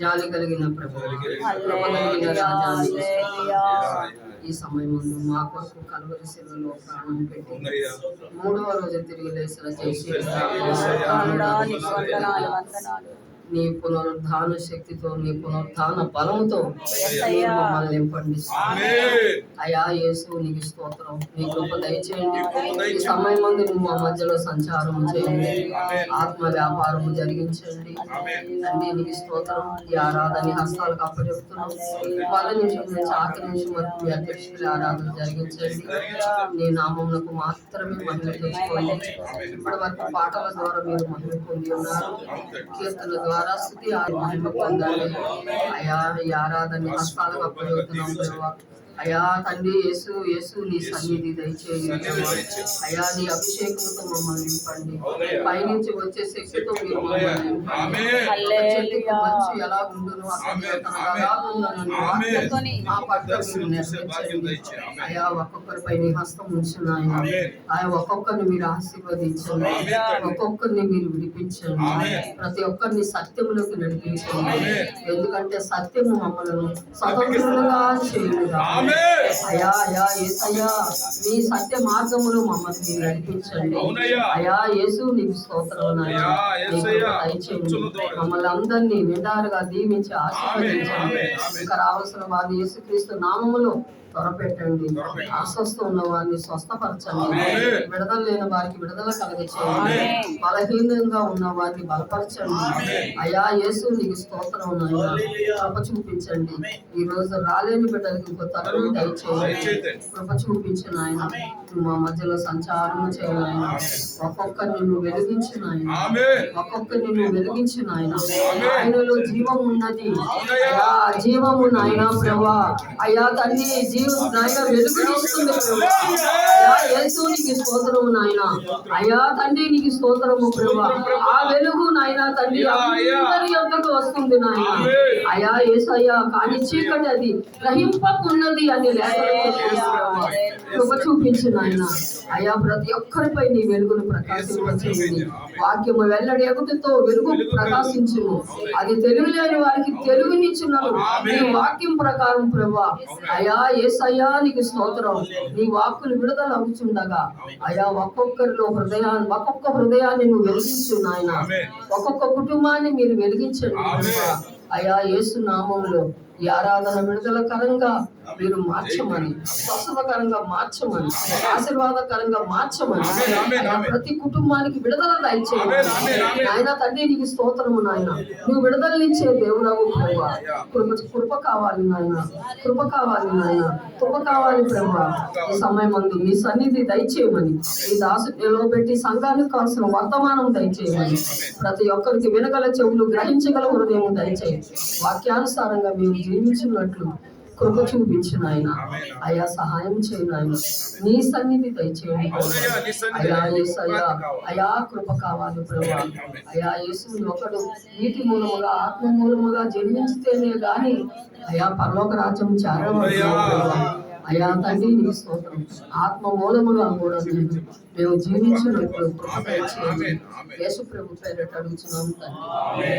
జాలి కలిగిన. ఈ సమయం ముందు మా కొరకు కలువరి శిలలో ప్రాణం పెట్టి. మూడవ రోజు తిరిగి వందనాలు వందనాలు. నీ పునరుద్ధాన శక్తితో నీ పునరుద్ధాన బలముతో. మీరు మమ్మల్ని నింపండి ఆమేన్. అయా యేసు నీకు స్తోత్రం. నీ కృప దయచేయండి. ఈ సమయం ముందు నువ్వు మా మధ్యలో సంచారం చేయండి. ఆత్మ వ్యాపారం జరిగించండి. ఆమేన్. తండ్రి నీకు స్తోత్రం. ఈ ఆరాధన హస్తాలకు అప్పచెప్తున్నాం పది నిమిషం నుంచి ఆఖరి నిమిషం వరకు మీ అధ్యక్షుడి ఆరాధన జరిగించండి. నీ నామమునకు మాత్రమే మహిళ తెచ్చుకోండి. ఇప్పటి వరకు పాటల ద్వారా మీరు మహిళ పొంది ఉన్నారు. కీర్తన ద్వారా స్థుతి ఆ మహిమ పొందండి అయా ఈ ఆరాధన హస్తాలకు అప్పచెప్తున్నాం దేవా. అయా తండ్రి యేసు యేసు నీ సన్నిధి దయచేయండి. అయా నీ అభిషేకంతో మమ్మల్ని నింపండి. పైనుంచి వచ్చే శక్తితో మీరు మమ్మల్ని నింపండి. మంచు ఎలా ఉండును మా పట్ల మీరు నెరవేర్చండి. అయా ఒక్కొక్కరిపై నీ హస్తం ఉంచున్నాయన ఆయా ఒక్కొక్కరిని మీరు ఆశీర్వదించండి. ఒక్కొక్కరిని మీరు విడిపించండి. ప్రతి ఒక్కరిని సత్యములోకి నడిపించండి. ఎందుకంటే సత్యము మమ్మలను స్వతంత్రులుగా చేయుగా. అయా అయా యేసయ్యా నీ సత్య మార్గములో మమ్మల్ని మీరు నడిపించండి. అయా యేసు నీకు స్తోత్రం. అయ్యా. మమ్మల్ని అందరినీ నిండారుగా దీవించి ఆశీర్వదించండి. ఇంకా రావాల్సిన వారిని యేసుక్రీస్తు నామములో త్వరపెట్టండి. అస్వస్థ ఉన్న వారిని స్వస్థపరచండి. విడుదల లేని వారికి విడుదల కలగచేయండి. బలహీనంగా ఉన్న వారిని బలపరచండి అయా యేసు నీకు స్తోత్రం. కృప చూపించండి. ఈ రోజు రాలేని బిడ్డలకి ఇంకో తరుణం దయచేయండి. కృప చూపించిన ఆయన మా మధ్యలో సంచారం చేయను ఆయన ఒక్కొక్కరిని నువ్వు వెలిగించిన ఆయన. ఒక్కొక్కరిని నువ్వు వెలిగించిన ఆయన. ఆయనలో జీవం ఉన్నది. జీవము నాయన ప్రభా. అయ్యా తండ్రి జీవం నాయన వెలుగునిస్తుంది యేసు నీకు స్తోత్రము నాయన. అయ్యా తండ్రి నీకు స్తోత్రము ప్రభా. ఆ వెలుగు నాయన తండ్రి. అందరి యొక్కకు వస్తుంది నాయన. అయ్యా యేసయ్యా కానీ చీకటి అది గ్రహింపకున్నది అని ప్రభా. కృప చూపించు నాయన అయ్యా ప్రతి ఒక్కరిపై నీ వెలుగును ప్రకాశించింది వాక్యము వెల్లడి ఎగుటితో వెలుగు ప్రకాశించును అది తెలుగులేని వారికి తెలుగునిచ్చున్నాను నీ వాక్యం ప్రకారం ప్రభా అయా ఏసయ్యా నీకు స్తోత్రం. నీ వాక్కులు విడుదల అవుతుండగా అయా ఒక్కొక్కరిలో హృదయాన్ని ఒక్కొక్క హృదయాన్ని నువ్వు వెలిగించు నాయన. ఒక్కొక్క కుటుంబాన్ని మీరు వెలిగించండి అయా ఏసు నామంలో ఈ ఆరాధన విడుదలకరంగా మీరు మార్చమని స్వస్థతకరంగా మార్చమని ఆశీర్వాదకరంగా మార్చమని. ప్రతి కుటుంబానికి విడుదల దయచేయండి. ఆయన తండ్రి నీకు స్తోత్రము నాయన. నువ్వు విడుదలనిచ్చే దేవుడవు ప్రభా. కృప కృప కావాలి నాయన. కృప కావాలి నాయన. కృప కావాలి ప్రభా. ఈ సమయం మందు నీ సన్నిధి దయచేయమని ఈ దాసు నిలవబెట్టి సంఘానికి కావాల్సిన వర్తమానం దయచేయమని ప్రతి ఒక్కరికి వినగల చెవులు గ్రహించగల హృదయం దయచేయండి. వాక్యానుసారంగా మేము జీవించినట్లు కృప చూపించిన ఆయన. అయా సహాయం చేయను ఆయన. నీ సన్నిధి దయచేయండి అయా కావాలి. అయా కృప కావాలి ప్రభా. అయా యేసు ఒకడు నీటి మూలముగా ఆత్మ మూలముగా జన్మించితేనే గాని అయా పరలోక రాజ్యం ప్రభా. అయా తండ్రి నీ స్తోత్రం. ఆత్మ మూలముగా కూడా మేము జీవించినట్లు. యేసు ప్రభు పేరట అడుగుతున్నాం తండ్రి.